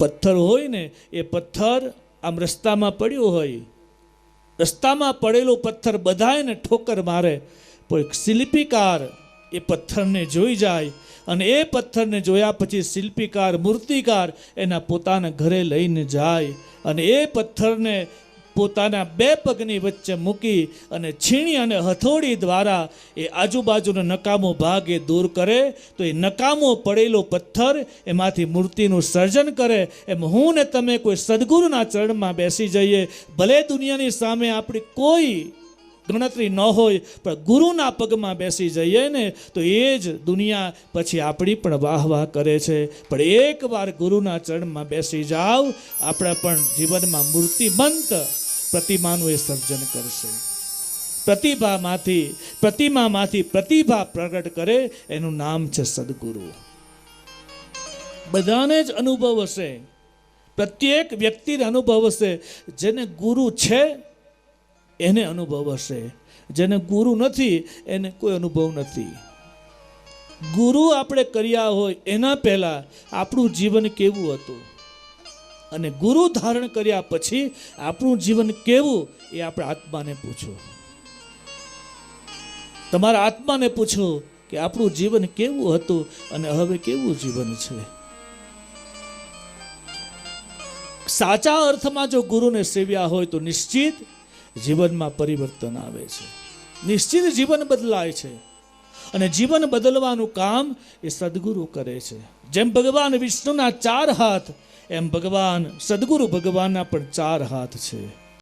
પથ્થર હોય ને, એ પથ્થર આમ રસ્તામાં પડ્યો હોય. રસ્તામાં પડેલો પથ્થર બધાયને ઠોકર મારે, પણ શિલ્પીકાર એ પથ્થરને જોઈ જાય અને એ પથ્થરને જોયા પછી શિલ્પીકાર, મૂર્તિકાર એના પોતાના ઘરે લઈને જાય અને એ પથ્થરને પોતાના બે પગની વચ્ચે મૂકી અને છીણી અને હથોડી દ્વારા એ આજુબાજુનો નકામો ભાગ એ દૂર કરે, તો એ નકામો પડેલો પથ્થર એમાંથી મૂર્તિનું સર્જન કરે, એમ હું ને તમે કોઈ સદગુરુના ચરણમાં બેસી જઈએ, ભલે દુનિયાની સામે આપણી કોઈ ગણતરી ન હોય, પણ ગુરુના પગમાં બેસી જઈએ ને, તો એ જ દુનિયા પછી આપણી પણ વાહ વાહ કરે છે. પણ એકવાર ગુરુના ચરણમાં બેસી જાઓ આપણા પણ જીવનમાં મૂર્તિમંત પ્રતિમાનું એ સર્જન કરશે. પ્રતિભામાંથી, પ્રતિમામાંથી પ્રતિભા પ્રગટ કરે, એનું નામ છે સદગુરુ. બધાને જ અનુભવ હશે. પ્રત્યેક વ્યક્તિને અનુભવ હશે. જેને ગુરુ છે, એને અનુભવ હશે. જેને ગુરુ નથી, એને કોઈ અનુભવ નથી. ગુરુ આપણે કર્યા હોય એના પહેલાં આપણું જીવન કેવું હતું? અને ગુરુ ધારણ કર્યા પછી આપણું જીવન કેવું એ આપણે આત્માને પૂછો. તમારા આત્માને પૂછો કે આપણું જીવન કેવું હતું અને હવે કેવું જીવન છે? સાચા અર્થમાં જો ગુરુને સેવ્યા હોય તો નિશ્ચિત જીવનમાં પરિવર્તન આવે છે. નિશ્ચિત જીવન બદલાય છે. અને જીવન બદલવાનું કામ એ સદગુરુ કરે છે. જેમ ભગવાન વિષ્ણુના ચાર હાથ, એમ ભગવાન સદગુરુ ભગવાનના પણ ચાર હાથ છે.